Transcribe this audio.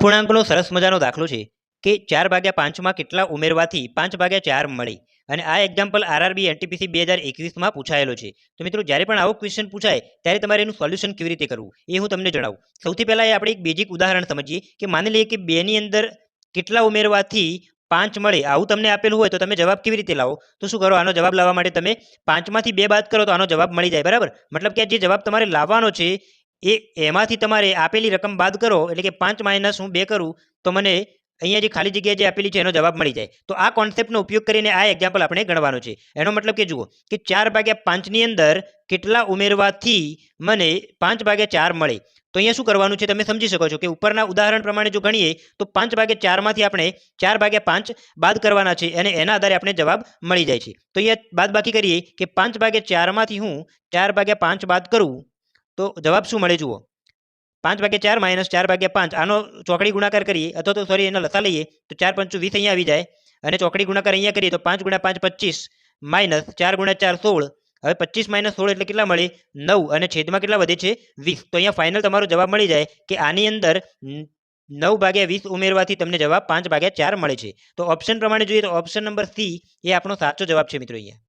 અપૂર્ણાંકનો સરસ મજાનો દાખલો છે કે ચાર ભાગ્યા પાંચમાં કેટલા ઉમેરવાથી પાંચ ભાગ્યા ચાર મળે. અને આ એક્ઝામ્પલ આરઆરબી એનટીપીસી બે હજાર એકવીસમાં પૂછાયેલો છે. તો મિત્રો, જ્યારે પણ આવો ક્વેશ્ચન પૂછાય, ત્યારે તમારે એનું સોલ્યુશન કેવી રીતે કરવું? એ હું તમને જણાવું. સૌથી પહેલાં એ આપણે એક બેઝિક ઉદાહરણ સમજીએ કે માની લઈએ કે બેની અંદર કેટલા ઉમેરવાથી પાંચ મળે. આવું તમને આપેલું હોય તો તમે જવાબ કેવી રીતે લાવો? તો શું કરો? આનો જવાબ લાવવા માટે તમે પાંચમાંથી બે બાદ કરો તો આનો જવાબ મળી જાય. બરાબર? મતલબ કે જે જવાબ તમારે લાવવાનો છે એ એમાંથી તમારે આપેલી રકમ બાદ કરો, એટલે કે પાંચ માઇનસ હું બે કરું, તો મને અહીંયા જે ખાલી જગ્યા જે આપેલી છે એનો જવાબ મળી જાય. તો આ કોન્સેપ્ટનો ઉપયોગ કરીને આ એક્ઝામ્પલ આપણે ગણવાનું છે. એનો મતલબ કે જુઓ, કે ચાર ભાગ્યા પાંચની અંદર કેટલા ઉમેરવાથી મને પાંચ ભાગ્યા ચાર મળે. તો અહીંયા શું કરવાનું છે તમે સમજી શકો છો કે ઉપરના ઉદાહરણ પ્રમાણે જો ગણીએ, તો પાંચ ભાગ્યા ચારમાંથી આપણે ચાર ભાગ્યા પાંચ બાદ કરવાના છે અને એના આધારે આપણે જવાબ મળી જાય છે. તો અહીંયા બાદ બાકી કરીએ કે પાંચ ભાગ્યા ચારમાંથી હું ચાર ભાગ્યા પાંચ બાદ કરું તો જવાબ શું મળે જુઓ? પાંચ ભાગ્યા ચાર માઇનસ ચાર ભાગ્યા પાંચ. આનો ચોકડી ગુણાકાર કરીએ, અથવા તો સોરી એના લસા લઈએ, તો ચાર પંચું વીસ અહીંયા આવી જાય. અને ચોકડી ગુણાકાર અહીંયા કરીએ, તો પાંચ ગુણ્યા પાંચ પચીસ માઇનસ ચાર ગુણ્યા ચાર સોળ. હવે પચીસ માઇનસ સોળ એટલે કેટલા મળે? નવ. અને છેદમાં કેટલા વધે છે? વીસ. તો અહીંયા ફાઇનલ તમારો જવાબ મળી જાય કે આની અંદર નવ ભાગ્યા વીસ ઉમેરવાથી તમને જવાબ પાંચ ભાગ્યા ચાર મળે છે. તો ઓપ્શન પ્રમાણે જોઈએ તો ઓપ્શન નંબર સી એ આપણો સાચો જવાબ છે મિત્રો અહીંયા.